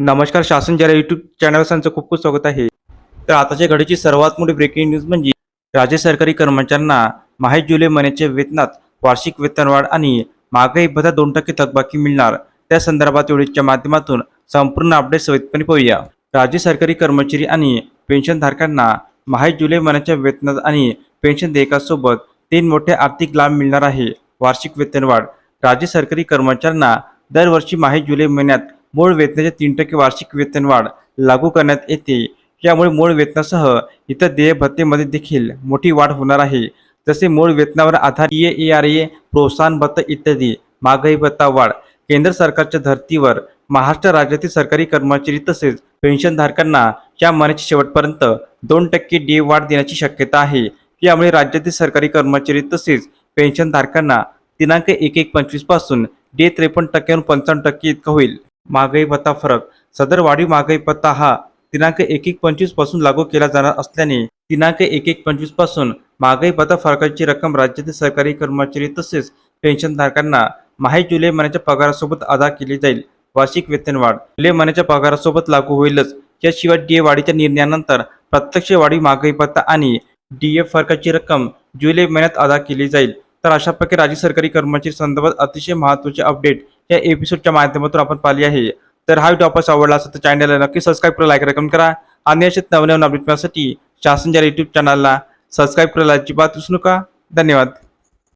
नमस्कार शासन जरा यूट्यूब चॅनल त्यांचं खूप खूप स्वागत आहे. तर आताच्या घडीची सर्वात मोठी ब्रेकिंग न्यूज म्हणजे राज्य सरकारी कर्मचाऱ्यांना माहीत जुलै महिन्याच्या वेतनात वार्षिक वेतनवाढ आणि महागाई भत्ता दोन टक्के थकबाकी मिळणार. त्या संदर्भात व्हिडिओच्या माध्यमातून संपूर्ण अपडेट सविस्तरपणे पाहूया. राज्य सरकारी कर्मचारी आणि पेन्शनधारकांना माहीत जुलै महिन्याच्या वेतनात आणि पेन्शन देयकासोबत तीन मोठे आर्थिक लाभ मिळणार आहे. वार्षिक वेतनवाढ राज्य सरकारी कर्मचाऱ्यांना दरवर्षी माहीत जुलै महिन्यात मूळ वेतनाच्या तीन टक्के वार्षिक वेतनवाढ लागू करण्यात येते. यामुळे मूळ वेतनासह इतर देय भत्तेमध्ये देखील मोठी वाढ होणार आहे. जसे मूळ वेतनावर आधार ए आर ए प्रोत्साहन भत्ता इत्यादी महागाई भत्ता वाढ केंद्र सरकारच्या धर्तीवर महाराष्ट्र राज्यातील सरकारी कर्मचारी तसेच पेन्शनधारकांना या महिन्याच्या शेवटपर्यंत दोन टक्के डी वाढ देण्याची शक्यता आहे. यामुळे राज्यातील सरकारी कर्मचारी तसेच पेन्शनधारकांना दिनांक एक एक पंचवीसपासून डे त्रेपन्न टक्क्यावरून पंचावन्न टक्के इतका होईल. महागाई भत्ता फरक. सदर वाढीव महागाई भत्ता हा दिनांक एक एक पंचवीसपासून लागू केला जाणार असल्याने दिनांक एक एक पंचवीसपासून महागाई भत्ता फरकाची रक्कम राज्यातील सरकारी कर्मचारी तसेच पेन्शनधारकांना माही जुलै महिन्याच्या पगारासोबत अदा केली जाईल. वार्षिक वेतनवाढ जुलै महिन्याच्या पगारासोबत लागू होईलच. याशिवाय डीए वाढीच्या निर्णयानंतर प्रत्यक्ष वाढीव महागाई भत्ता आणि डीए फरकाची रक्कम जुलै महिन्यात अदा केली जाईल. तर अशा प्रकारे राज्य सरकारी कर्मचारी संदर्भात अतिशय महत्त्वाचे अपडेट या एपिसोडच्या माध्यमातून आपण पाहिली आहे. तर हा व्हिडिओ आपण आवडला असेल तर चॅनलला नक्की सबस्क्राईब करा लाईक रकम करा. आणि असेच नवनवीन अपडेट मिळण्यासाठी शासनच्या युट्यूब चॅनलला सबस्क्राईब करायला अजिबात विसरू नका. धन्यवाद.